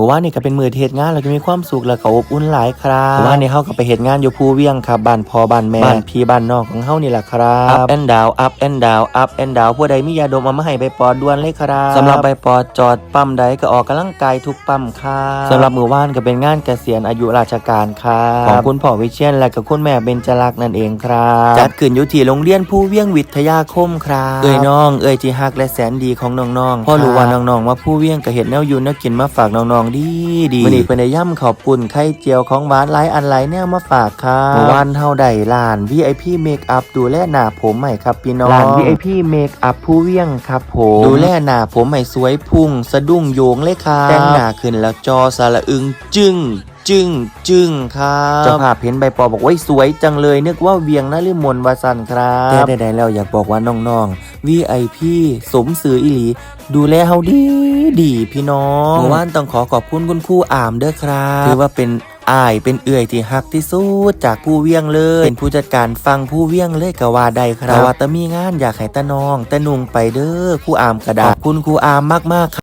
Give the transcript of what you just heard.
มื่อวานนี่ก็เป็นมือเทศงานเราจะมีความสุขแล้วก็อบอุ่นหลายครับเมื่อวานนี่เฮาก็ไปเฮ็ดงานอยู่ภูเวียงครับบ้านพ่อบ้านแม่บ้านพี่บ้านน้องของเฮานี่แหละครับ up and down up and down up and down ผู้ใดมียาดมเอามาให้ใบปอด่วนเลยครับสำหรับใบปอจอดปั๊มใดก็ออกกำลังกายทุกปั๊มครับสำหรับมือว่านก็เป็นงานเกษียณอายุราชการครับของคุณพ่อวิเชียนและก็คุณแม่เบญจลักษณ์นั่นเองครับจัดขึ้นอยู่ที่โรงเรียนผู้เวียงวิทยาคมครับเอ้ยน้องเอ้ยที่ฮักและแสนดีของน้องๆพ่อรู้ว่าน้องๆว่าผู้เวียงก็เห็ดแนวอยู่แนวกินมาฝากน้องๆดีดีวันนี้เป็นได้ย่ำขอบปุ่นไข่เจียวของหวานหลายอันหลายแนวมาฝากครับเมื่อวานเฮาได้ร้าน VIP Make Up ดูแลหน้าผมใหม่ครับพี่น้องร้าน VIP Make Up ผู้เวียงครับผมดูแลหน้าผมให้สวยพุ่ง สะดุ้งโยงเลยครับแต่งหน้าขึ้นแล้วจอสระอึงจึ้ง จึ้งจึ้งครับเจ้าภาพเห็นใบปอบอกว่าสวยจังเลย นึกว่าเวียงนฤมลวาสันครับแต่ใดๆแล้วอยากบอกว่าน้องๆ VIP สมสื่ออีหลี ดูแลเฮาดีดีพี่น้องเมื่อวานต้องขอขอบคุณคุณครูอามเด้อครับถือว่าเป็นอายเป็นเอื่อยที่ฮักที่สุดจากผู้เวียงเลย เป็นผู้จัดการฟังผู้เวียงเลยก็ว่าได้ครับแต่ว่าแตะมีงานอยากให้ตะน้องตะนุงไปเด้อครูอามกระดาษขอบคุณครูอามมากๆครับ